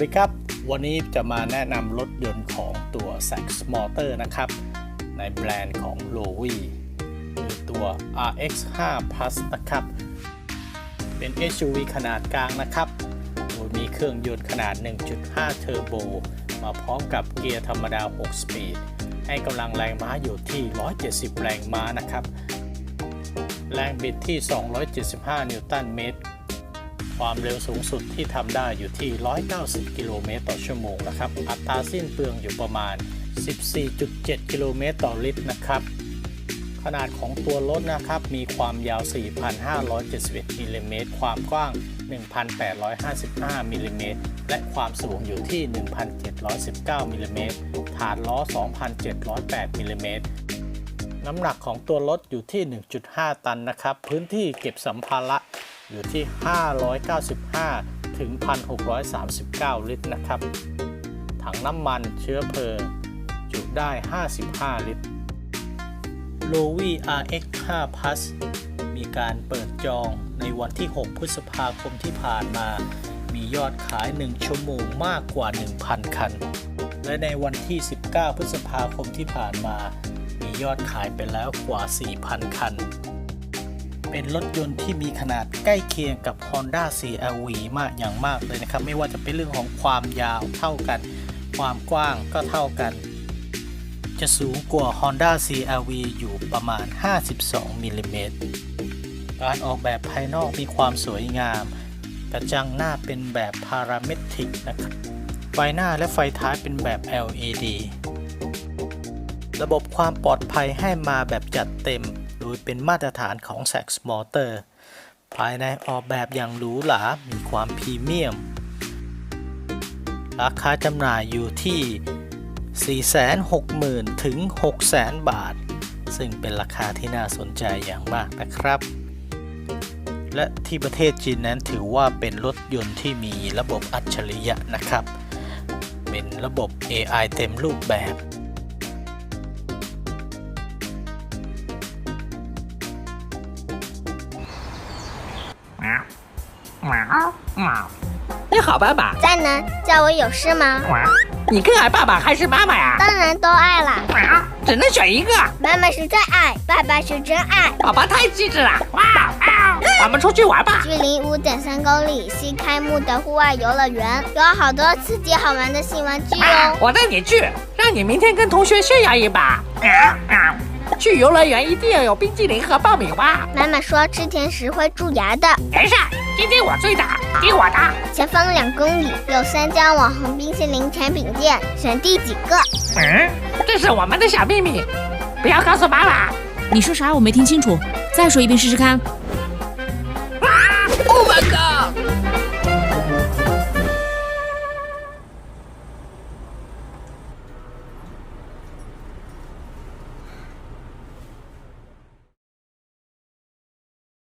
ดีครับ วันนี้จะมาแนะนำรถยนต์ของตัว s a x Motor นะครับ ในแบรนด์ของ l o w e หรือตัว RX5 Plus นะครับ เป็น SUV ขนาดกลางนะครับ โดยมีเครื่องยนต์ขนาด 1.5 เทอร์โบ มาพร้อมกับเกียร์ธรรมดา 6 สปีด ให้กำลังแรงม้าอยู่ที่ 170 แรงม้านะครับ แรงบิดที่ 275 นิวตันเมตร ความเร็วสูงสุดที่ทำได้อยู่ที่ 190 กิโลเมตรต่อชั่วโมงนะครับ อัตราสิ้นเปลืองอยู่ประมาณ 14.7 กิโลเมตรต่อลิตรนะครับ ขนาดของตัวรถนะครับ มีความยาว 4,571มิลลิเมตร ความกว้าง 1,855มิลลิเมตร และความสูงอยู่ที่ 1,719มิลลิเมตร ฐานล้อ 2,708มิลลิเมตรน้ำหนักของตัวรถอยู่ที่ 1.5 ตันนะครับ พื้นที่เก็บสัมภาระ อยู่ที่ 595 ถึง 1,639 ลิตรนะครับ ถังน้ำมันเชื้อเพลิงจุได้ 55 ลิตร l o w e RX5 Plus มีการเปิดจองในวันที่ 6 พฤษภาคมที่ผ่านมา มียอดขาย 1 ชั่วโมงมากกว่า 1,000 คัน และในวันที่ 19 พฤษภาคมที่ผ่านมา มียอดขายไปแล้วกว่า 4,000 คัน เป็นรถยนต์ที่มีขนาดใกล้เคียงกับ Honda CR-V มากอย่างมากเลยนะครับ ไม่ว่าจะเป็นเรื่องของความยาวเท่ากัน ความกว้างก็เท่ากัน จะสูงกว่า Honda CR-V อยู่ประมาณ 52มิลลิเมตรการออกแบบภายนอกมีความสวยงาม กระจังหน้าเป็นแบบพาราเมตริกนะครับ ไฟหน้าและไฟท้ายเป็นแบบ LED ระบบความปลอดภัยให้มาแบบจัดเต็ม โดยเป็นมาตรฐานของ s a x Motor ภายในออกแบบอย่างหรูหรา มีความพรีเมียม ราคาจำหน่ายอยู่ที่ 460,000 ถึง 600,000 บาท ซึ่งเป็นราคาที่น่าสนใจอย่างมากนะครับ และที่ประเทศจีนนั้นถือว่าเป็นรถยนต์ที่มีระบบอัจฉริยะนะครับ เป็นระบบ AI เต็มรูปแบบ 喵喵喵！你好，爸爸。在呢，叫我有事吗？你更爱爸爸还是妈妈呀？当然都爱啦。喵！只能选一个。妈妈是最爱，爸爸是真爱。爸爸太机智了。哇哦！我们出去玩吧。距离五点三公里，新开幕的户外游乐园，有好多刺激好玩的新玩具哦。我带你去，让你明天跟同学炫耀一把。去游乐园一定要有冰激凌和爆米花。妈妈说吃甜食会蛀牙的。没事，今天我最大，听我的。前方两公里有三家网红冰淇淋甜品店，选第几个？嗯，这是我们的小秘密，不要告诉妈妈。你说啥？我没听清楚，再说一遍试试看。